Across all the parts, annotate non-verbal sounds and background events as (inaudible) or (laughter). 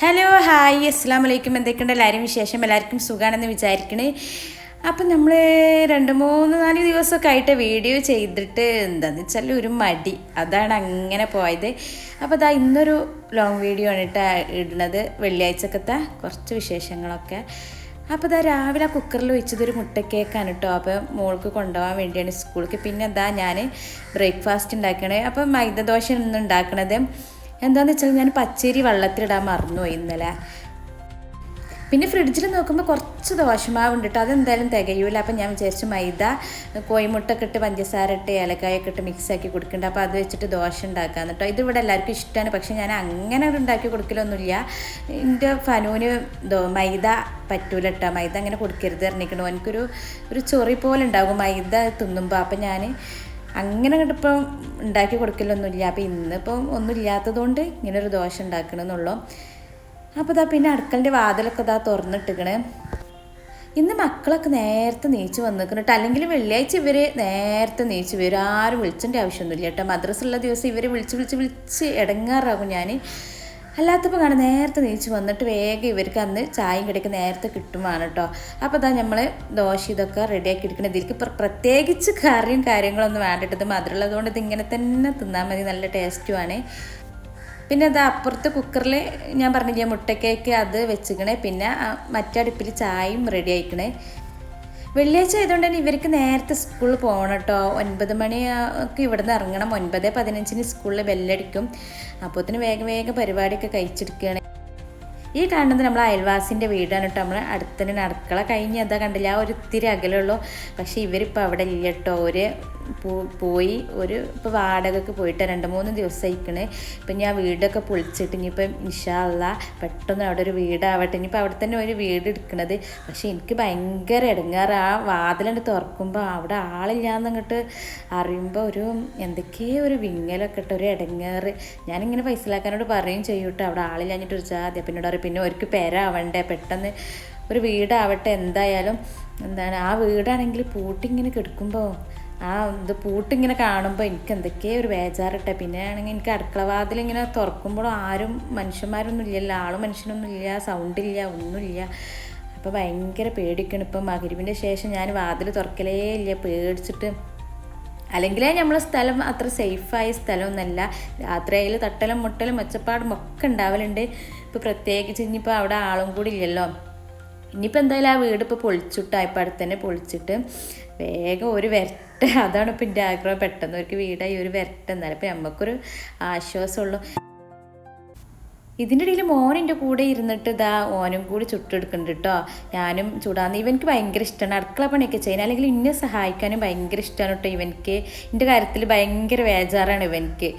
Hello hi അസ്സാം വലൈക്കും എന്തൊക്കെയുണ്ട്? എല്ലാവരും വിശേഷം? എല്ലാവർക്കും സുഖമാണെന്ന് വിചാരിക്കണേ. അപ്പം നമ്മൾ രണ്ട് മൂന്ന് നാല് ദിവസമൊക്കെ ആയിട്ട് വീഡിയോ ചെയ്തിട്ട് എന്താണെന്ന് വെച്ചാൽ ഒരു മടി. അതാണ് അങ്ങനെ പോയത്. അപ്പോൾ അതാ ഇന്നൊരു ലോങ് വീഡിയോ ആണ് കേട്ടോ ഇടുന്നത്. വെള്ളിയാഴ്ചക്കത്തെ കുറച്ച് വിശേഷങ്ങളൊക്കെ. അപ്പോൾ ഇതാ രാവിലെ കുക്കറിൽ വെച്ചതൊരു മുട്ടക്കേക്കാണ് കേട്ടോ അപ്പോൾ മോൾക്ക് കൊണ്ടുപോകാൻ വേണ്ടിയാണ് സ്കൂളിലേക്ക്. പിന്നെ എന്താ ഞാൻ ബ്രേക്ക്ഫാസ്റ്റ് ഉണ്ടാക്കണേ. അപ്പോൾ മൈദദോശ ഇന്ന് ഉണ്ടാക്കണത്. എന്താണെന്ന് വെച്ചാൽ ഞാൻ പച്ചരി വെള്ളത്തിലിടാൻ മറന്നുപോയി ഇന്നലെ. പിന്നെ ഫ്രിഡ്ജിൽ നോക്കുമ്പോൾ കുറച്ച് ദോശമാവ് ഉണ്ട് കേട്ടോ അതെന്തായാലും തികയൂല. അപ്പം ഞാൻ വിചാരിച്ചു മൈദ കോയിമുട്ടൊക്കെ ഇട്ട് പഞ്ചസാര ഇട്ട് ഏലക്കായൊക്കെ ഇട്ട് മിക്സ് ആക്കി കൊടുക്കുന്നുണ്ട് അപ്പോൾ അത് വെച്ചിട്ട് ദോശ ഉണ്ടാക്കാൻ കേട്ടോ ഇത് ഇവിടെ എല്ലാവർക്കും ഇഷ്ടമാണ് പക്ഷേ ഞാൻ അങ്ങനെ ഉണ്ടാക്കി കൊടുക്കലൊന്നുമില്ല. എന്റെ ഫനൂന് മൈദ പറ്റൂല കേട്ടോ മൈദ അങ്ങനെ കൊടുക്കരുത് പറഞ്ഞിരിക്കണു. എനിക്കൊരു ഒരു ചൊറി പോലെ ഉണ്ടാകും മൈദ തിന്നുമ്പോൾ അപ്പം ഞാൻ അങ്ങനെ ഇപ്പം ഉണ്ടാക്കി കൊടുക്കലൊന്നുമില്ല. അപ്പം ഇന്നിപ്പം ഒന്നും ഇല്ലാത്തതുകൊണ്ട് ഇങ്ങനെ ഒരു ദോശ ഉണ്ടാക്കണമെന്നുള്ളൂ അപ്പോൾ ഇതാ പിന്നെ അടുക്കളന്റെ വാതിലൊക്കെ ഇതാ തുറന്നിട്ടിക്കണ് ഇന്ന് മക്കളൊക്കെ നേരത്തെ നീച്ച് വന്നിരിക്കണം കേട്ടോ അല്ലെങ്കിൽ വെള്ളിയാഴ്ച ഇവർ നേരത്തെ നീച്ച് വരും. ആരും വിളിച്ചതിന്റെ ആവശ്യമൊന്നുമില്ല കേട്ടോ. മദ്രസുള്ള ദിവസം ഇവർ വിളിച്ച് വിളിച്ച് വിളിച്ച് ഇടങ്ങാറാകും ഞാൻ അല്ലാത്തപ്പോൾ കാണാൻ നേരത്തെ നീച്ച് വന്നിട്ട് വേഗം ഇവർക്ക് അന്ന് ചായയും കടിയൊക്കെ നേരത്തെ കിട്ടുമാണ് കേട്ടോ അപ്പോൾ അതാ നമ്മൾ ദോശ ഇതൊക്കെ റെഡിയാക്കി എടുക്കണം ഇതിലേക്ക് പ്ര- പ്രത്യേകിച്ച് കറിയും കാര്യങ്ങളൊന്നും വേണ്ടിട്ട് ഇത് മധുരമുള്ളതുകൊണ്ട് ഇത് ഇങ്ങനെ തന്നെ തിന്നാൽ മതി. നല്ല ടേസ്റ്റുമാണ് പിന്നെ അത് അപ്പുറത്ത് കുക്കറിൽ ഞാൻ പറഞ്ഞില്ലേ മുട്ടക്കേക്ക് അത് വെച്ചിക്കണേ. പിന്നെ മറ്റടുപ്പിൽ ചായയും റെഡി ആയിക്കണേ. വെള്ളിയാഴ്ച ആയതുകൊണ്ട് തന്നെ ഇവർക്ക് നേരത്തെ സ്കൂളിൽ പോകണം കേട്ടോ. ഒൻപത് മണി ഒക്കെ ഇവിടെ നിന്ന് ഇറങ്ങണം. ഒൻപത് പതിനഞ്ചിന് സ്കൂളിൽ ബെല്ലടിക്കും. അപ്പോത്തിന് വേഗം വേഗം പരിപാടിയൊക്കെ കഴിച്ചെടുക്കുകയാണ്. ഈ കാണുന്നത് നമ്മൾ അയൽവാസിന്റെ വീടാണ് കേട്ടോ. നമ്മൾ അടുത്തന്നെ അടുക്കള കഴിഞ്ഞ് അതാ കണ്ടില്ല ആ ഒരു ഇത്തിരി അകലുള്ളൂ പക്ഷേ ഇവരിപ്പോൾ അവിടെ ഇല്ല കേട്ടോ. ഒരു പോയി. ഒരു ഇപ്പോൾ വാടകയ്ക്ക് പോയിട്ട് രണ്ട് മൂന്ന് ദിവസം ദിവസമായിക്കണ് ഇപ്പം ഞാൻ വീടൊക്കെ പൊളിച്ചിട്ട് ഇനിയിപ്പം ഇൻഷാല്ല പെട്ടെന്ന് അവിടെ ഒരു വീടാവട്ടെ. ഇനിയിപ്പോൾ അവിടെ തന്നെ ഒരു വീട് എടുക്കണത്. പക്ഷേ എനിക്ക് ഭയങ്കര ഇടങ്ങാറ് ആ വാതിലുണ്ട് തുറക്കുമ്പോൾ അവിടെ ആളില്ലാന്നങ്ങോട്ട് അറിയുമ്പോൾ ഒരു എന്തൊക്കെയോ ഒരു വിങ്ങലൊക്കെ ഇട്ട് ഒരു ഇടങ്ങാറ് ഞാനിങ്ങനെ പൈസലാക്കാനോട് പറയും ചെയ്യൂട്ടോ അവിടെ ആളില്ലാഞ്ഞിട്ട് ഒരു ജാതി. പിന്നെ പറയും പിന്നെ ഒരു പേരാവണ്ടേ? പെട്ടെന്ന് ഒരു വീടാവട്ടെ എന്തായാലും. എന്താണ് ആ വീടാണെങ്കിൽ പൂട്ടിങ്ങനെ കിടക്കുമ്പോൾ ആ ഇത് പൂട്ടിങ്ങനെ കാണുമ്പോൾ എനിക്ക് എന്തൊക്കെയോ ഒരു ബേജാറിട്ടെ. പിന്നെ ആണെങ്കിൽ എനിക്ക് അടുക്കളവാതിൽ ഇങ്ങനെ തുറക്കുമ്പോഴും ആരും മനുഷ്യന്മാരൊന്നും ഇല്ലല്ലോ. ആളും മനുഷ്യനൊന്നും ഇല്ല സൗണ്ടില്ല ഒന്നുമില്ല അപ്പോൾ ഭയങ്കര പേടിക്കണം ഇപ്പം മകരിവിന്റെ ശേഷം ഞാൻ വാതിൽ തുറക്കലേ ഇല്ല. പേടിച്ചിട്ട് അല്ലെങ്കിലേ നമ്മളെ സ്ഥലം അത്ര സേഫായ സ്ഥലമൊന്നുമല്ല രാത്രിയിൽ തട്ടലും മുട്ടലും ഒച്ചപ്പാടും ഒക്കെ ഉണ്ടാവലുണ്ട്. ഇപ്പോൾ പ്രത്യേകിച്ച് ഇനിയിപ്പോൾ അവിടെ ആളും കൂടി ഇല്ലല്ലോ. ഇനിയിപ്പോൾ എന്തായാലും ആ വീട് ഇപ്പോൾ പൊളിച്ചിട്ടാ ഇപ്പം അടുത്ത് തന്നെ പൊളിച്ചിട്ട് വേഗം ഒരു വരട്ടെ. (laughs) അതാണ് ഇപ്പം എന്റെ ആഗ്രഹം. പെട്ടെന്ന് അവർക്ക് വീടായി ഒരു വരട്ടെ. എന്നാലും ഇപ്പം നമുക്കൊരു ആശ്വാസമുള്ളൂ. ഇതിന്റെ ഇടയിൽ മോൻ എന്റെ കൂടെ ഇരുന്നിട്ട് ഇതാ ഓനും കൂടി ചുട്ടെടുക്കുന്നുണ്ട് കേട്ടോ ഞാനും ചൂടാന്ന്. ഇവനക്ക് ഭയങ്കര ഇഷ്ടമാണ് അടുക്കള പണിയൊക്കെ ചെയ്യാൻ അല്ലെങ്കിൽ ഇന്നെ സഹായിക്കാനും ഭയങ്കര ഇഷ്ടമാണ് കേട്ടോ ഇവനക്ക് എന്റെ കാര്യത്തിൽ ഭയങ്കര വേജാറാണ് ഇവനക്ക്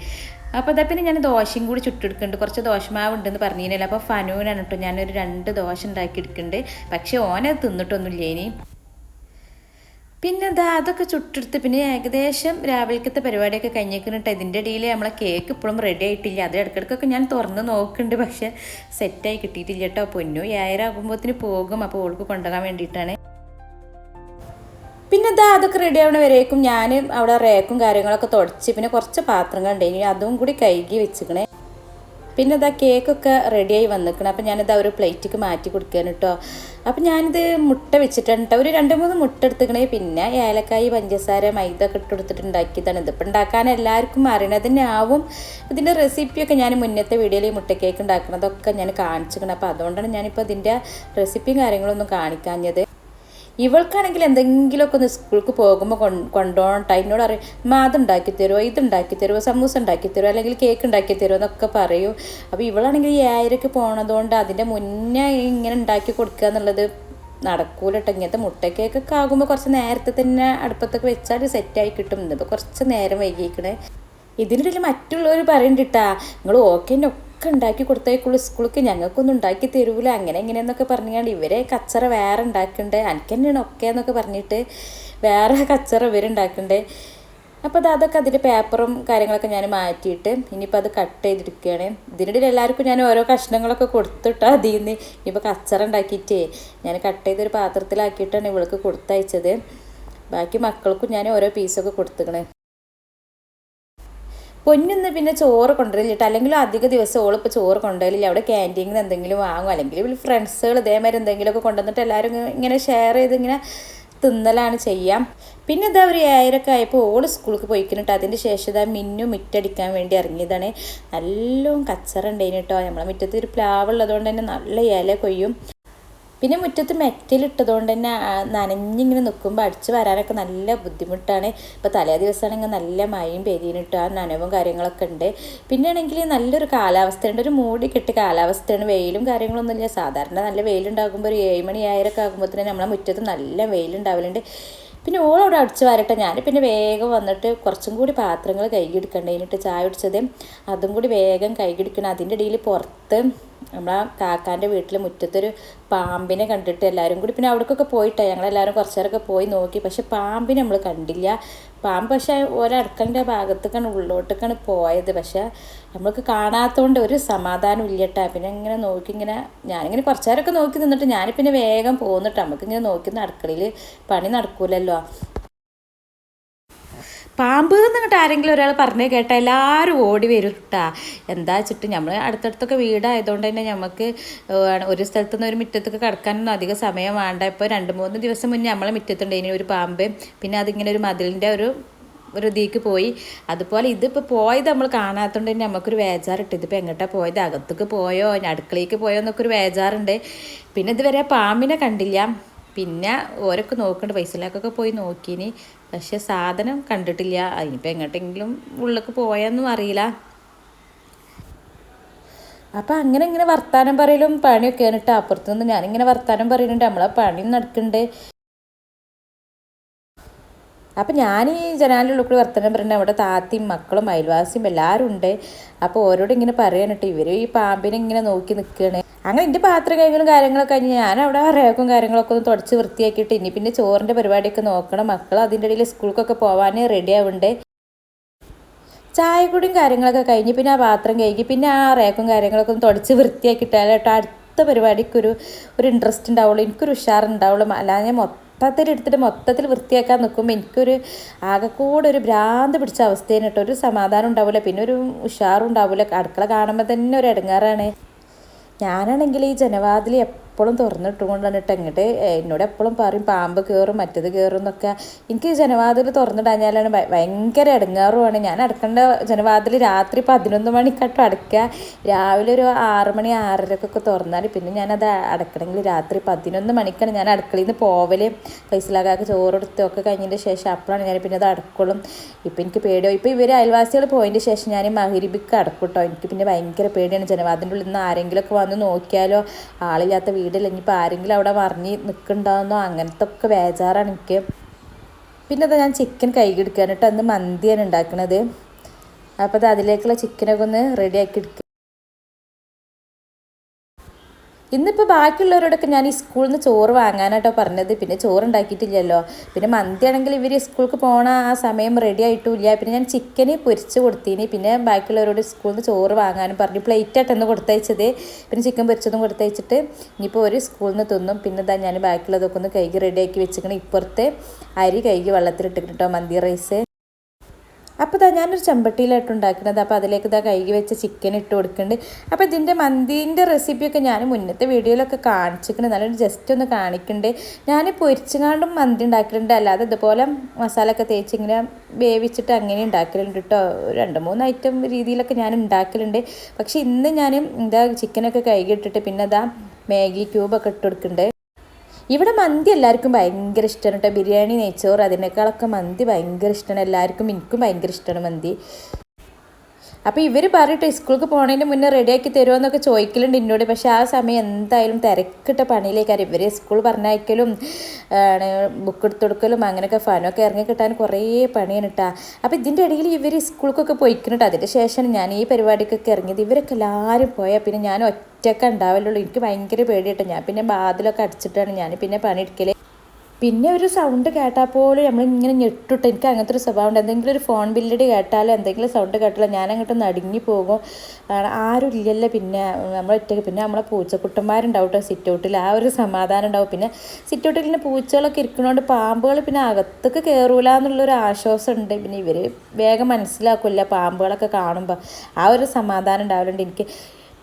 അപ്പോൾ അതാ പിന്നെ ഞാൻ ദോശയും കൂടി ചുട്ടെടുക്കുന്നുണ്ട്. കുറച്ച് ദോശമാവ് ഉണ്ടെന്ന് പറഞ്ഞില്ല അപ്പോൾ ഫനൂനാണ് കേട്ടോ ഞാനൊരു രണ്ട് ദോശ ഉണ്ടാക്കി എടുക്കുന്നുണ്ട് പക്ഷേ ഓനത് തിന്നിട്ടൊന്നുമില്ല ഇനി. പിന്നെ അതാ അതൊക്കെ ചുട്ടെടുത്ത് പിന്നെ ഏകദേശം രാവിലത്തെ പരിപാടിയൊക്കെ കഴിഞ്ഞേക്കുന്നിട്ട് ഇതിന്റെ ഇടയിൽ നമ്മളെ കേക്ക് ഇപ്പോഴും റെഡി ആയിട്ടില്ല. അത് ഇടയ്ക്കിടയ്ക്കൊക്കെ ഞാൻ തുറന്ന് നോക്കുന്നുണ്ട് പക്ഷെ സെറ്റായി കിട്ടിയിട്ടില്ല കേട്ടോ പൊന്നു ഏഴര പോകും. അപ്പോൾ ഓൾക്ക് കൊണ്ടുപോകാൻ വേണ്ടിയിട്ടാണ്. പിന്നെ എന്താ അതൊക്കെ റെഡി ആവണ വരേക്കും ഞാൻ അവിടെ റേക്കും കാര്യങ്ങളൊക്കെ തുടച്ച് പിന്നെ കുറച്ച് പാത്രങ്ങൾ ഉണ്ടായി അതും കൂടി കഴുകി വെച്ചിക്കണേ. പിന്നെ ഇതാ കേക്കൊക്കെ റെഡിയായി വന്നിക്കണം. അപ്പം ഞാനിതാ ഒരു പ്ലേറ്റിക്ക് മാറ്റി കൊടുക്കുകയാണ് കേട്ടോ അപ്പം ഞാനിത് മുട്ട വെച്ചിട്ടാണ് കേട്ടോ ഒരു രണ്ട് മൂന്ന് മുട്ട എടുത്തുക്കണേ. പിന്നെ ഏലക്കായി പഞ്ചസാര മൈദ ഒക്കെ ഇട്ട് കൊടുത്തിട്ട് ഉണ്ടാക്കിയതാണ് ഇതിപ്പോൾ ഉണ്ടാക്കാൻ എല്ലാവർക്കും അറിയണത് തന്നെ ആവും. ഇതിന്റെ റെസിപ്പിയൊക്കെ ഞാൻ മുന്നത്തെ വീഡിയോയിൽ മുട്ട കേക്ക് ഉണ്ടാക്കുന്നതൊക്കെ ഞാൻ കാണിച്ചിരിക്കണം അപ്പോൾ അതുകൊണ്ടാണ് ഞാനിപ്പോൾ ഇതിന്റെ റെസിപ്പിയും കാര്യങ്ങളൊന്നും കാണിക്കാഞ്ഞത്. ഇവൾക്കാണെങ്കിൽ എന്തെങ്കിലുമൊക്കെ ഒന്ന് സ്കൂൾക്ക് പോകുമ്പോൾ കൊണ്ടുപോകണം കേട്ടോ എന്നോട് പറയും മാ അതുണ്ടാക്കി തരുമോ ഇതുണ്ടാക്കി തരുമോ സമൂസ ഉണ്ടാക്കി തരുമോ അല്ലെങ്കിൽ കേക്ക് ഉണ്ടാക്കി തരുമോ എന്നൊക്കെ പറയൂ. അപ്പോൾ ഇവളാണെങ്കിൽ ഈ ആയിരക്ക് പോണതുകൊണ്ട് അതിന്റെ മുന്നേ ഇങ്ങനെ ഉണ്ടാക്കി കൊടുക്കുക എന്നുള്ളത് നടക്കൂല കേട്ടോ ഇങ്ങനത്തെ മുട്ടക്കേക്കൊക്കെ ആകുമ്പോൾ കുറച്ച് നേരത്തെ തന്നെ അടുപ്പത്തൊക്കെ വെച്ചാൽ സെറ്റായി കിട്ടും. ഇതിപ്പോൾ കുറച്ച് നേരം വൈകിക്കണേ ഇതിനിടയിൽ മറ്റുള്ളവർ പറയണ്ടിട്ടാ നിങ്ങൾ ഓക്കേന്റെ ഒക്കെ ഉണ്ടാക്കി കൊടുത്തേക്കുള്ളൂ സ്കൂൾക്ക് ഞങ്ങൾക്കൊന്നും ഉണ്ടാക്കി തരൂല. അങ്ങനെ എങ്ങനെയെന്നൊക്കെ പറഞ്ഞാണ്ട് ഇവരെ കച്ചറ വേറെ ഉണ്ടാക്കണ്ടേ. എനിക്ക് തന്നെയാണ് ഒക്കെ എന്നൊക്കെ പറഞ്ഞിട്ട് വേറെ കച്ചറ ഇവരുണ്ടാക്കണ്ടേ അപ്പോൾ അത് അതൊക്കെ അതിന്റെ പേപ്പറും കാര്യങ്ങളൊക്കെ ഞാൻ മാറ്റിയിട്ട് ഇനിയിപ്പോൾ അത് കട്ട് ചെയ്തെടുക്കുകയാണ് ഇതിനിടയിൽ എല്ലാവർക്കും ഞാൻ ഓരോ കഷ്ണങ്ങളൊക്കെ കൊടുത്തിട്ടോ അതിൽ നിന്ന് ഇനിയിപ്പോൾ കച്ചറ ഉണ്ടാക്കിയിട്ടേ ഞാൻ കട്ട് ചെയ്തൊരു പാത്രത്തിലാക്കിയിട്ടാണ് ഇവൾക്ക് കൊടുത്തയച്ചത്. ബാക്കി മക്കൾക്കും ഞാൻ ഓരോ പീസൊക്കെ കൊടുത്തുക്കണേ. പൊന്നിന്ന് പിന്നെ ചോറ് കൊണ്ടുവരില്ല അല്ലെങ്കിൽ അധിക ദിവസം ഓളിപ്പോൾ ചോറ് കൊണ്ടുവരില്ല അവിടെ ക്യാന്റീനിൽ നിന്ന് എന്തെങ്കിലും വാങ്ങും അല്ലെങ്കിൽ ഇവർ ഫ്രണ്ട്സുകൾ ഇതേമാതിരി എന്തെങ്കിലുമൊക്കെ കൊണ്ടുവന്നിട്ട് എല്ലാവരും ഇങ്ങനെ- ഷെയർ ചെയ്ത് ഇങ്ങനെ തിന്നലാണ് ചെയ്യാം. പിന്നെ ഇതാ ഒരു ഏഴരൊക്കെ ആയപ്പോൾ ഓൾ സ്കൂളിൽ പോയിക്കിട്ട് അതിന്റെ ശേഷം ഇതാ മിന്നു മിറ്റടിക്കാൻ വേണ്ടി ഇറങ്ങിയതാണ്. നല്ലോണം കച്ചറുണ്ടായിന് കേട്ടോ നമ്മളെ മുറ്റത്ത് ഒരു പ്ലാവ് ഉള്ളതുകൊണ്ട് തന്നെ നല്ല ഇല കൊയ്യും. പിന്നെ മുറ്റത്ത് മെറ്റലിട്ടതുകൊണ്ട് തന്നെ നനഞ്ഞിങ്ങനെ നിൽക്കുമ്പോൾ അടിച്ച് വരാനൊക്കെ നല്ല ബുദ്ധിമുട്ടാണ്. ഇപ്പോൾ തലേ ദിവസമാണെങ്കിൽ നല്ല മഴയും പെരിയിനിട്ട് ആ നനവും കാര്യങ്ങളൊക്കെ ഉണ്ട്. പിന്നെ ആണെങ്കിൽ നല്ലൊരു കാലാവസ്ഥയുണ്ട് ഒരു മൂടി കെട്ടി കാലാവസ്ഥയാണ്. വെയിലും കാര്യങ്ങളൊന്നും ഇല്ല സാധാരണ നല്ല വെയിലുണ്ടാകുമ്പോൾ ഒരു ഏഴ് മണി ആയിരൊക്കെ ആകുമ്പോൾ തന്നെ നമ്മളെ മുറ്റത്ത് നല്ല വെയിലുണ്ടാവലുണ്ട്. പിന്നെ ഓളവിടെ അടിച്ച് വരട്ടെ. ഞാൻ പിന്നെ വേഗം വന്നിട്ട് കുറച്ചും കൂടി പാത്രങ്ങൾ കൈകിടിക്കണ്ടേനിട്ട് ചായ കുടിച്ചത് അതും കൂടി വേഗം കൈകിടിക്കണം അതിന്റെ ഇടയിൽ പുറത്ത് നമ്മളെ കാക്കാന്റെ വീട്ടിൽ മുറ്റത്തൊരു പാമ്പിനെ കണ്ടിട്ട് എല്ലാവരും കൂടി പിന്നെ അവിടേക്കൊക്കെ പോയിട്ടാണ് ഞങ്ങളെല്ലാവരും കുറച്ചേരൊക്കെ പോയി നോക്കി. പക്ഷെ പാമ്പിനെ നമ്മൾ കണ്ടില്ല. പാമ്പ് പക്ഷേ ഒരടുക്കളിന്റെ ഭാഗത്തേക്കാണ് ഉള്ളോട്ടേക്കാണ് പോയത്. പക്ഷെ നമ്മൾക്ക് കാണാത്തതുകൊണ്ട് ഒരു സമാധാനം ഇല്ലട്ടാ പിന്നെ ഇങ്ങനെ നോക്കി ഇങ്ങനെ ഞാനിങ്ങനെ കുറച്ച് നേരമൊക്കെ നോക്കി നിന്നിട്ട് ഞാൻ പിന്നെ വേഗം പോന്നിട്ട്. നമുക്കിങ്ങനെ നോക്കി അടുക്കളയിൽ പണി നടക്കൂലല്ലോ. പാമ്പ് എന്നിട്ട് ആരെങ്കിലും ഒരാൾ പറഞ്ഞു കേട്ടാ എല്ലാവരും ഓടി വരും കേട്ടാ എന്താ വെച്ചിട്ട് നമ്മൾ അടുത്തടുത്തൊക്കെ വീടായതുകൊണ്ട് തന്നെ നമുക്ക് ഒരു സ്ഥലത്തു നിന്ന് ഒരു മുറ്റത്തൊക്കെ കിടക്കാനൊന്നും അധികം സമയം വേണ്ട. ഇപ്പോൾ രണ്ട് മൂന്ന് ദിവസം മുന്നേ നമ്മളെ ഇനി ഒരു പാമ്പ്. പിന്നെ അതിങ്ങനെ ഒരു മതിലിന്റെ ഒരു ഒരു പോയി. അതുപോലെ ഇതിപ്പോൾ പോയത് നമ്മൾ കാണാത്തതുകൊണ്ട് തന്നെ നമുക്കൊരു വേജാറിട്ട്. ഇതിപ്പോൾ എങ്ങോട്ടാണ് പോയത്? അകത്തേക്ക് പോയോ? അടുക്കളയ്ക്ക് പോയോ എന്നൊക്കെ ഒരു വേജാറുണ്ട്. പിന്നെ ഇതുവരെ പാമ്പിനെ കണ്ടില്ല. പിന്നെ ഓരൊക്കെ നോക്കുന്നുണ്ട് പൈസയിലേക്കൊക്കെ പോയി നോക്കിയിന് പക്ഷെ സാധനം കണ്ടിട്ടില്ല. അതിനിപ്പോൾ എങ്ങോട്ടെങ്കിലും ഉള്ളിലേക്ക് പോയെന്നും അറിയില്ല. അപ്പം അങ്ങനെ ഇങ്ങനെ വർത്താനം പറയലും പണിയൊക്കെ എന്നിട്ട് അപ്പുറത്തു നിന്ന് ഞാനിങ്ങനെ വർത്താനം പറയുന്നുണ്ട് നമ്മളെ പണി നടക്കുന്നുണ്ട് അപ്പം ഞാൻ ഈ ജനാലിന്റെ കൂടി വർത്തമാനം പറയുന്നത് അവിടെ താത്തിയും മക്കളും അയൽവാസിയും എല്ലാവരും ഉണ്ട്. അപ്പോൾ ഓരോട് ഇങ്ങനെ പറയാനിട്ട് ഇവർ ഈ പാമ്പിനെ ഇങ്ങനെ നോക്കി നിൽക്കുകയാണ് അങ്ങനെ എന്റെ പാത്രം കഴിഞ്ഞാലും കാര്യങ്ങളൊക്കെ കഴിഞ്ഞ് ഞാൻ അവിടെ കാര്യങ്ങളൊക്കെ ഒന്ന് തുടച്ച് വൃത്തിയാക്കിയിട്ട് ഇനി പിന്നെ ചോറിന്റെ പരിപാടിയൊക്കെ നോക്കണം. മക്കൾ അതിന്റെ ഇടയിൽ സ്കൂൾക്കൊക്കെ പോകാൻ റെഡി ആവുന്നുണ്ട് ചായക്കുടിയും കാര്യങ്ങളൊക്കെ കഴിഞ്ഞ് പിന്നെ ആ പാത്രം കഴുകി പിന്നെ ആ റേക്കും കാര്യങ്ങളൊക്കെ ഒന്ന് തുടച്ച് വൃത്തിയാക്കിയിട്ടാൽ കേട്ടോ അടുത്ത പരിപാടിക്കൊരു ഒരു ഇൻട്രസ്റ്റ് ഉണ്ടാവുള്ളൂ എനിക്കൊരു ഉഷാറുണ്ടാവുള്ളൂ. അല്ലാതെ ഞാൻ മൊത്തത്തിൽ എടുത്തിട്ട് മൊത്തത്തിൽ വൃത്തിയാക്കാൻ നിൽക്കുമ്പോൾ എനിക്കൊരു ആകെക്കൂടെ ഒരു ഭ്രാന്ത് പിടിച്ച അവസ്ഥയാണ് കേട്ടോ ഒരു സമാധാനം ഉണ്ടാവില്ല പിന്നെ ഒരു ഉഷാറുണ്ടാവില്ല അടുക്കള കാണുമ്പോൾ തന്നെ ഒരു ഇടങ്ങാറാണ് ഞാനാണെങ്കിൽ ഈ ജനവാതിൽ എപ്പോഴും തുറന്നിട്ടുകൊണ്ടാണ് വന്നിട്ട് എങ്ങോട്ട് എന്നോട് എപ്പോഴും പറയും പാമ്പ് കയറും മറ്റത് കയറും എന്നൊക്കെ. എനിക്ക് ജനവാതിൽ തുറന്നിടാഞ്ഞാലാണ് ഭയ- ഭയങ്കര ഇടങ്ങാറുമാണ് ഞാൻ അടക്കേണ്ട ജനവാതിൽ രാത്രി പതിനൊന്ന് മണിക്കട്ടോ അടയ്ക്കുക. രാവിലെ ഒരു ആറ് മണി ആറരക്കൊക്കെ തുറന്നാൽ പിന്നെ ഞാനത് അടക്കണമെങ്കിൽ രാത്രി പതിനൊന്ന് മണിക്കാണ് ഞാൻ അടുക്കളയിൽ നിന്ന് പോവൽ പൈസലാകാക്ക് ചോറെടുത്തൊക്കെ കഴിഞ്ഞതിന്റെ ശേഷം അപ്പോഴാണ് ഞാൻ പിന്നെ അത് അടക്കുള്ളൂ. ഇപ്പം എനിക്ക് പേടിയോ ഇപ്പോൾ ഇവർ അയൽവാസികൾ പോയതിന്റെ ശേഷം ഞാൻ മഹരിബിക്ക് അടക്കൂട്ടോ കേട്ടോ. എനിക്ക് പിന്നെ ഭയങ്കര പേടിയാണ്. ജനവാദിന്റെ ഉള്ളിൽ നിന്ന് ആരെങ്കിലുമൊക്കെ വന്ന് നോക്കിയാലോ? ആളില്ലാത്ത വീടില്ല. ഇനിയിപ്പോൾ ആരെങ്കിലും അവിടെ മറിഞ്ഞ് നിൽക്കുന്നുണ്ടാവുന്നോ അങ്ങനത്തെ ഒക്കെ ബേജാറാണ് എനിക്ക്. പിന്നെ അത് ഞാൻ ചിക്കൻ കൈകിടിക്കാൻ കേട്ടോ. അന്ന് മന്തിയാണ് ഉണ്ടാക്കണത്. അപ്പോൾ അത് അതിലേക്കുള്ള ചിക്കനൊക്കെ ഒന്ന് റെഡിയാക്കി എടുക്കുക ഇന്നിപ്പോൾ ബാക്കിയുള്ളവരോടൊക്കെ ഞാൻ ഈ സ്കൂളിൽ നിന്ന് ചോറ് വാങ്ങാനാട്ടോ പറഞ്ഞത്. പിന്നെ ചോറ് ഉണ്ടാക്കിയിട്ടില്ലല്ലോ പിന്നെ മന്തി ആണെങ്കിൽ ഇവർ സ്കൂൾക്ക് പോണ ആ സമയം റെഡി ആയിട്ടുമില്ല പിന്നെ ഞാൻ ചിക്കന് പൊരിച്ച് കൊടുത്തീനി. പിന്നെ ബാക്കിയുള്ളവരോട് സ്കൂളിൽ നിന്ന് ചോറ് വാങ്ങാനും പറഞ്ഞു. പ്ലേറ്റ് ആയിട്ടൊന്ന് കൊടുത്തയച്ചത്. പിന്നെ ചിക്കൻ പൊരിച്ചതും കൊടുത്തയച്ചിട്ട് ഇനിയിപ്പോൾ ഒരു സ്കൂളിൽ നിന്ന് തിന്നും. പിന്നെ ഞാൻ ബാക്കിയുള്ളതൊക്കെ ഒന്ന് കൈകി റെഡിയാക്കി വെച്ചിരിക്കണം. ഇപ്പുറത്തെ അരി കൈകി വെള്ളത്തിലിട്ടിട്ട് മന്തി റൈസ് അപ്പോൾ ഇതാ ഞാനൊരു ചെമ്പട്ടിയിലായിട്ട് ഉണ്ടാക്കുന്നത്. അപ്പോൾ അതിലേക്ക് ഇതാ കഴുകി വെച്ച ചിക്കൻ ഇട്ട് കൊടുക്കുന്നുണ്ട് അപ്പോൾ ഇതിന്റെ മന്തീന്റെ റെസിപ്പിയൊക്കെ ഞാൻ മുന്നത്തെ വീഡിയോയിലൊക്കെ കാണിച്ചിട്ടുണ്ട് നല്ലൊരു ജസ്റ്റ് ഒന്ന് കാണിക്കുന്നുണ്ട് ഞാൻ പൊരിച്ചുകാണ്ടും മന്തി ഉണ്ടാക്കലുണ്ട്. അല്ലാതെ ഇതുപോലെ മസാല ഒക്കെ തേച്ച് ഇങ്ങനെ വേവിച്ചിട്ട് അങ്ങനെ ഉണ്ടാക്കലുണ്ട് കേട്ടോ രണ്ട് മൂന്ന് ഐറ്റം രീതിയിലൊക്കെ ഞാൻ ഉണ്ടാക്കലുണ്ട്. പക്ഷേ ഇന്ന് ഞാൻ എന്താ ചിക്കനൊക്കെ കഴുകിയിട്ടിട്ട് പിന്നെ അതാ മാഗി ക്യൂബൊക്കെ ഇട്ട് കൊടുക്കുന്നുണ്ട് ഇവിടെ മന്തി എല്ലാവർക്കും ഭയങ്കര ഇഷ്ടമാണ് കേട്ടോ. ബിരിയാണി നെയ്ച്ചോറ് അതിനേക്കാളൊക്കെ മന്തി ഭയങ്കര ഇഷ്ടമാണ്. എല്ലാവർക്കും എനിക്കും ഭയങ്കര ഇഷ്ടമാണ് മന്തി. അപ്പോൾ ഇവർ പറഞ്ഞിട്ട് സ്കൂൾക്ക് പോണതിന് മുന്നേ റെഡിയാക്കി തരുമോ എന്നൊക്കെ ചോദിക്കലുണ്ട് എന്നോട് പക്ഷേ ആ സമയം എന്തായാലും തിരക്കിട്ട പണിയിലേക്കാരും. ഇവർ സ്കൂൾ പറഞ്ഞയക്കലും ബുക്ക് എടുത്ത് കൊടുക്കലും അങ്ങനെയൊക്കെ ഫാനൊക്കെ ഇറങ്ങി കിട്ടാൻ കുറേ പണിയാണ് കേട്ടോ അപ്പോൾ ഇതിന്റെ ഇടയിൽ ഇവർ സ്കൂൾക്കൊക്കെ പോയിക്കുന്നുണ്ട് അതിന്റെ ശേഷം ഞാൻ ഈ പരിപാടിക്കൊക്കെ ഇറങ്ങിയത്. ഇവരൊക്കെ എല്ലാവരും പോയാൽ പിന്നെ ഞാൻ ഒറ്റയ്ക്ക് ഉണ്ടാവലുള്ളൂ. എനിക്ക് ഭയങ്കര പേടിയിട്ടോ ഞാൻ പിന്നെ ബാതിലൊക്കെ അടിച്ചിട്ടാണ് ഞാൻ പിന്നെ പണിയെടുക്കൽ പിന്നെ ഒരു സൗണ്ട് കേട്ടാൽ പോലും നമ്മൾ ഇങ്ങനെ ഞെട്ടിട്ട് എനിക്ക് അങ്ങനത്തെ ഒരു സ്വഭാവം ഉണ്ട്. എന്തെങ്കിലും ഒരു ഫോൺ ബില്ലടി കേട്ടാലോ എന്തെങ്കിലും സൗണ്ട് കേട്ടാലോ ഞാൻ അങ്ങോട്ട് നടുങ്ങി പോകും. ആരും ഇല്ലല്ലോ പിന്നെ. നമ്മൾ ഒറ്റയ്ക്ക് പിന്നെ നമ്മളെ പൂച്ചക്കുട്ടന്മാരുണ്ടാവും കേട്ടോ സിറ്റ് ഔട്ടിൽ ആ ഒരു സമാധാനം ഉണ്ടാവും. പിന്നെ സിറ്റ് ഔട്ടിൽ പിന്നെ പൂച്ചകളൊക്കെ ഇരിക്കണോണ്ട് പാമ്പുകൾ പിന്നെ അകത്തേക്ക് കയറൂല എന്നുള്ളൊരു ആശ്വാസം ഉണ്ട്. പിന്നെ ഇവർ വേഗം മനസ്സിലാക്കില്ല പാമ്പുകളൊക്കെ കാണുമ്പോൾ ആ ഒരു സമാധാനം ഉണ്ടാവലുണ്ട് എനിക്ക്.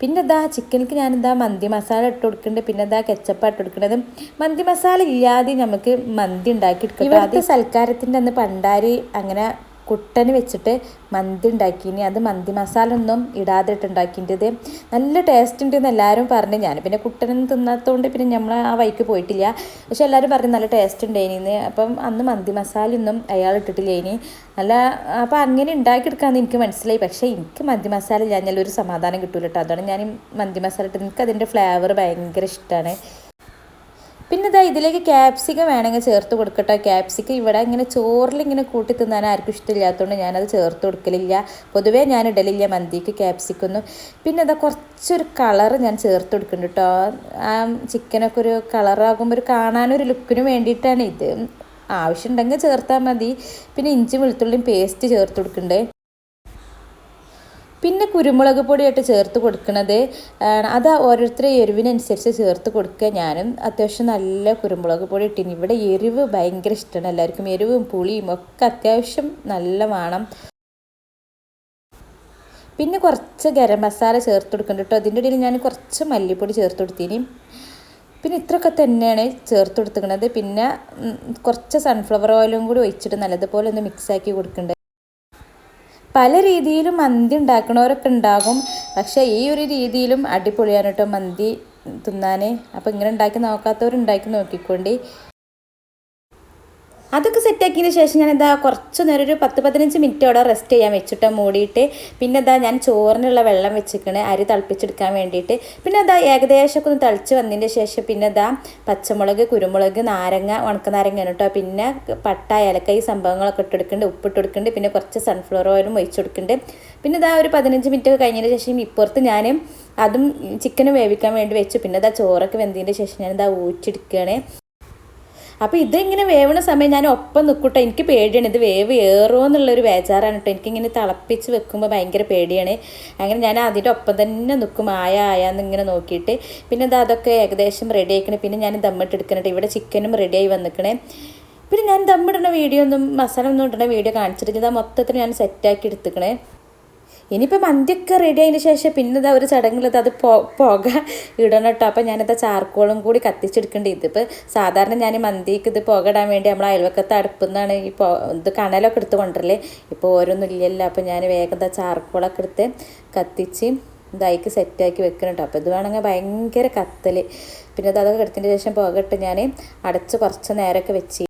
പിന്നെ ഇതാ ചിക്കനിക്ക് ഞാനിതാ മന്തി മസാല ഇട്ട് കൊടുക്കുന്നുണ്ട് പിന്നെ ഇതാ കെച്ചപ്പ് ഇട്ട് കൊടുക്കുന്നത് മന്തി മസാല ഇല്ലാതെ നമുക്ക് മന്തി ഉണ്ടാക്കി എടുക്കാം ഇവിടുത്തെ സൽക്കാരത്തിന്റെ അന്ന് പണ്ടാരി അങ്ങനെ കുട്ടന് വെച്ചിട്ട് മന്തി ഉണ്ടാക്കിനി അത് മന്തി മസാല ഒന്നും ഇടാതിട്ട് ഉണ്ടാക്കിന്റെത് നല്ല ടേസ്റ്റ് ഉണ്ട് എന്ന് എല്ലാവരും പറഞ്ഞു. ഞാൻ പിന്നെ കുട്ടനൊന്നും തിന്നാത്തതുകൊണ്ട് പിന്നെ നമ്മൾ ആ വഴിക്ക് പോയിട്ടില്ല. പക്ഷെ എല്ലാവരും പറഞ്ഞു നല്ല ടേസ്റ്റ് ഉണ്ട് ഉണ്ടായിനി അപ്പം അന്ന് മന്തി മസാല ഒന്നും അയാൾ ഇട്ടിട്ടില്ല ഇനി നല്ല അപ്പം അങ്ങനെ ഉണ്ടാക്കിയെടുക്കാമെന്ന് എനിക്ക് മനസ്സിലായി. പക്ഷേ എനിക്ക് മന്തി മസാല ഞാൻ ഒരു സമാധാനം കിട്ടൂല കേട്ടോ അതാണ് ഞാൻ മന്തി മസാല ഇട്ടത്. എനിക്ക് അതിന്റെ ഫ്ലേവർ ഭയങ്കര ഇഷ്ടമാണ് പിന്നെ ഇതാ ഇതിലേക്ക് ക്യാപ്സിക്കം വേണമെങ്കിൽ ചേർത്ത് കൊടുക്കട്ടെ. ക്യാപ്സിക്കം ഇവിടെ ഇങ്ങനെ ചോറിൽ ഇങ്ങനെ കൂട്ടി തിന്നാൻ ആർക്കും ഇഷ്ടമില്ലാത്തതുകൊണ്ട് ഞാനത് ചേർത്ത് കൊടുക്കലില്ല. പൊതുവേ ഞാൻ ഇടലില്ല മന്തിക്ക് ക്യാപ്സിക്കൊന്നും പിന്നെ ഇതാ കുറച്ചൊരു കളർ ഞാൻ ചേർത്ത് കൊടുക്കുന്നുണ്ട് കേട്ടോ ആ ചിക്കനൊക്കെ ഒരു കളറാകുമ്പോൾ ഒരു കാണാനൊരു ലുക്കിന് വേണ്ടിയിട്ടാണ് ഇത്. ആവശ്യമുണ്ടെങ്കിൽ ചേർത്താൽ മതി. പിന്നെ ഇഞ്ചി വെളുത്തുള്ളിയും പേസ്റ്റ് ചേർത്ത് കൊടുക്കണ്ടേ. പിന്നെ കുരുമുളക് പൊടിയായിട്ട് ചേർത്ത് കൊടുക്കുന്നത് അത് ഓരോരുത്തരെ എരിവിനനുസരിച്ച് ചേർത്ത് കൊടുക്കുക. ഞാനും അത്യാവശ്യം നല്ല കുരുമുളക് പൊടി ഇട്ടിന്. ഇവിടെ എരിവ് ഭയങ്കര ഇഷ്ടമാണ് എല്ലാവർക്കും. എരിവും പുളിയും ഒക്കെ അത്യാവശ്യം നല്ല വേണം. പിന്നെ കുറച്ച് ഗരം മസാല ചേർത്ത് കൊടുക്കുന്നുണ്ട് കേട്ടോ. അതിന്റെ ഇടയിൽ ഞാൻ കുറച്ച് മല്ലിപ്പൊടി ചേർത്ത് കൊടുത്തിന്. പിന്നെ ഇത്രയൊക്കെ തന്നെയാണ് ചേർത്ത് കൊടുത്തിരിക്കുന്നത് പിന്നെ കുറച്ച് സൺഫ്ലവർ ഓയിലും കൂടി ഒഴിച്ചിട്ട് നല്ലതുപോലെ ഒന്ന് മിക്സാക്കി കൊടുക്കുന്നുണ്ട് പല രീതിയിലും മന്തി ഉണ്ടാക്കണവരൊക്കെ ഉണ്ടാകും. പക്ഷേ ഈ ഒരു രീതിയിലും അടിപൊളിയാണ് കേട്ടോ മന്തി തിന്നാൻ അപ്പോൾ ഇങ്ങനെ ഉണ്ടാക്കി നോക്കാത്തവർ ഉണ്ടാക്കി നോക്കിക്കൊണ്ട്. അതൊക്കെ സെറ്റാക്കിയതിന് ശേഷം ഞാൻ എന്താ കുറച്ച് നേരം ഒരു പത്ത് പതിനഞ്ച് മിനിറ്റ് അവിടെ റെസ്റ്റ് ചെയ്യാൻ വെച്ചിട്ട് മൂടിയിട്ട്. പിന്നെ എന്താ ഞാൻ ചോറിനുള്ള വെള്ളം വെച്ചിരിക്കണേ അരി തിളപ്പിച്ചെടുക്കാൻ വേണ്ടിയിട്ട്. പിന്നെ എന്താ ഏകദേശമൊക്കെ ഒന്ന് തളിച്ച് വന്നതിന്റെ ശേഷം പിന്നെ എന്താ പച്ചമുളക് കുരുമുളക് നാരങ്ങ ഉണക്കനാരങ്ങ കേട്ടോ പിന്നെ പട്ട ഏലക്ക ഈ സംഭവങ്ങളൊക്കെ ഇട്ടെടുക്കുന്നുണ്ട് ഉപ്പിട്ട് കൊടുക്കുന്നുണ്ട് പിന്നെ കുറച്ച് സൺഫ്ലവർ ഓയിലും ഒഴിച്ചു കൊടുക്കുന്നുണ്ട് പിന്നെ ഇതാ ഒരു പതിനഞ്ച് മിനിറ്റ് ഒക്കെ കഴിഞ്ഞതിന് ശേഷം ഇപ്പുറത്ത് ഞാൻ അതും ചിക്കനും വേവിക്കാൻ വേണ്ടി വെച്ചു. പിന്നെ ഇതാ ചോറൊക്കെ വെന്തതിന്റെ ശേഷം ഞാൻ ഇതാ ഊറ്റിയെടുക്കുകയാണ് അപ്പോൾ ഇതിങ്ങനെ വേവണ സമയം ഞാൻ ഒപ്പം നിൽക്കട്ടെ എനിക്ക് പേടിയാണ്. ഇത് വേവ് ഏറുമോ എന്നുള്ളൊരു വേചാറാണ് കേട്ടോ എനിക്കിങ്ങനെ തിളപ്പിച്ച് വെക്കുമ്പോൾ ഭയങ്കര പേടിയാണ്. അങ്ങനെ ഞാൻ അതിന്റെ ഒപ്പം തന്നെ നിൽക്കും ആയ ആയാന്ന് ഇങ്ങനെ നോക്കിയിട്ട്. പിന്നെ എന്താ അതൊക്കെ ഏകദേശം റെഡി ആയിക്കണേ. പിന്നെ ഞാൻ ദമ്മിട്ട് എടുക്കണേ ഇവിടെ ചിക്കനും റെഡിയായി വന്നിക്കണേ. പിന്നെ ഞാൻ ദമ്മിടുന്ന വീഡിയോ ഒന്നും മസാല ഒന്നും ഇടുന്ന വീഡിയോ കാണിച്ചിട്ട് ഇതാ മൊത്തത്തിൽ ഞാൻ സെറ്റാക്കി എടുത്തുക്കണേ. ഇനിയിപ്പോൾ മന്തിയൊക്കെ റെഡി ആയതിന് ശേഷം പിന്നെ ഒരു ചടങ്ങിലത് അത് പോ പുക ഇടണം കേട്ടോ അപ്പം ഞാനത് ചാർക്കോളും കൂടി കത്തിച്ചെടുക്കേണ്ടി. ഇതിപ്പോൾ സാധാരണ ഞാൻ മന്തിക്ക് ഇത് പുക ഇടാൻ വേണ്ടി നമ്മൾ അയൽവക്കത്ത് അടുപ്പുന്നാണ് ഈ ഇത് കണലൊക്കെ എടുത്ത് കൊണ്ടുവരല്ലേ ഇപ്പോൾ ഓരോന്നും ഇല്ലല്ലോ. അപ്പോൾ ഞാൻ വേഗം ചാർക്കോളൊക്കെ എടുത്ത് കത്തിച്ച് ഇതായിക്ക് സെറ്റാക്കി വെക്കുന്നുണ്ട് അപ്പോൾ ഇത് വേണമെങ്കിൽ ഭയങ്കര കത്തൽ പിന്നെ അത് അതൊക്കെ എടുത്തതിന് ശേഷം പുക ഞാൻ അടച്ച് കുറച്ച് നേരമൊക്കെ വെച്ച്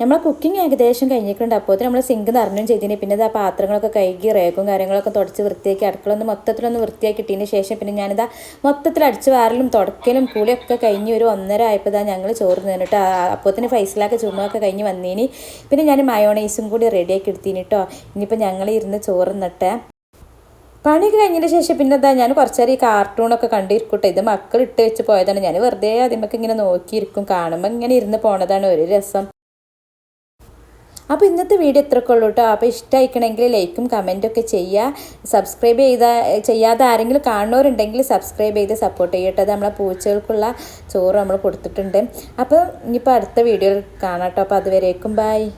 നമ്മൾ കുക്കിംഗ് ഏകദേശം കഴിഞ്ഞിട്ടുണ്ട്. അപ്പോൾ നമ്മൾ സിങ്ക് നിറഞ്ഞും ചെയ്തിന്. പിന്നെ ആ പാത്രങ്ങളൊക്കെ കഴുകി റേക്കും കാര്യങ്ങളൊക്കെ തുടച്ച് വൃത്തിയാക്കി അടുക്കളൊന്ന് മൊത്തത്തിലൊന്ന് വൃത്തിയാക്കി ഇട്ടതിന് ശേഷം പിന്നെ ഞാനിതാ മൊത്തത്തിൽ അടിച്ച് വാരലും തുടക്കലും കൂലിയൊക്കെ കഴിഞ്ഞ് ഒരു ഒന്നര ആയപ്പോൾ ഇതാ ഞങ്ങൾ ചോറ് നിന്നിട്ട് അപ്പോൾ തന്നെ ഫൈസലാക്കി ചുമ്മാക്കെ കഴിഞ്ഞ് വന്നീനി. പിന്നെ ഞാൻ മയോണൈസും കൂടി റെഡിയാക്കി എടുത്തിന് കേട്ടോ ഇനിയിപ്പോൾ ഞങ്ങൾ ഇരുന്ന് ചോറ് നിന്നിട്ട് പണിയൊക്കെ കഴിഞ്ഞതിന് ശേഷം പിന്നെ എന്താ ഞാൻ കുറച്ച് നേരം ഈ കാർട്ടൂണൊക്കെ കണ്ടിരിക്കട്ടെ ഇത് മക്കൾ ഇട്ട് വെച്ച് പോയതാണ്. ഞാൻ വെറുതെ അതിമൊക്കെ ഇങ്ങനെ നോക്കിയിരിക്കും. കാണുമ്പോൾ ഇങ്ങനെ ഇരുന്ന് പോണതാണ് ഒരു രസം. അപ്പോൾ ഇന്നത്തെ വീഡിയോ ഇത്രയൊക്കെ ഉള്ളൂ കേട്ടോ. അപ്പോൾ ഇഷ്ടമായിക്കണമെങ്കിൽ ലൈക്കും കമന്റൊക്കെ ചെയ്യുക. സബ്സ്ക്രൈബ് ചെയ്ത ചെയ്യാതെ ആരെങ്കിലും കാണുന്നവരുണ്ടെങ്കിൽ സബ്സ്ക്രൈബ് ചെയ്ത് സപ്പോർട്ട് ചെയ്യട്ടെ അത് നമ്മളെ പൂച്ചകൾക്കുള്ള ചോറ് നമ്മൾ കൊടുത്തിട്ടുണ്ട്. അപ്പോൾ ഇനിയിപ്പോൾ അടുത്ത വീഡിയോയിൽ കാണാം കേട്ടോ. അപ്പോൾ അതുവരേക്കും ബായ്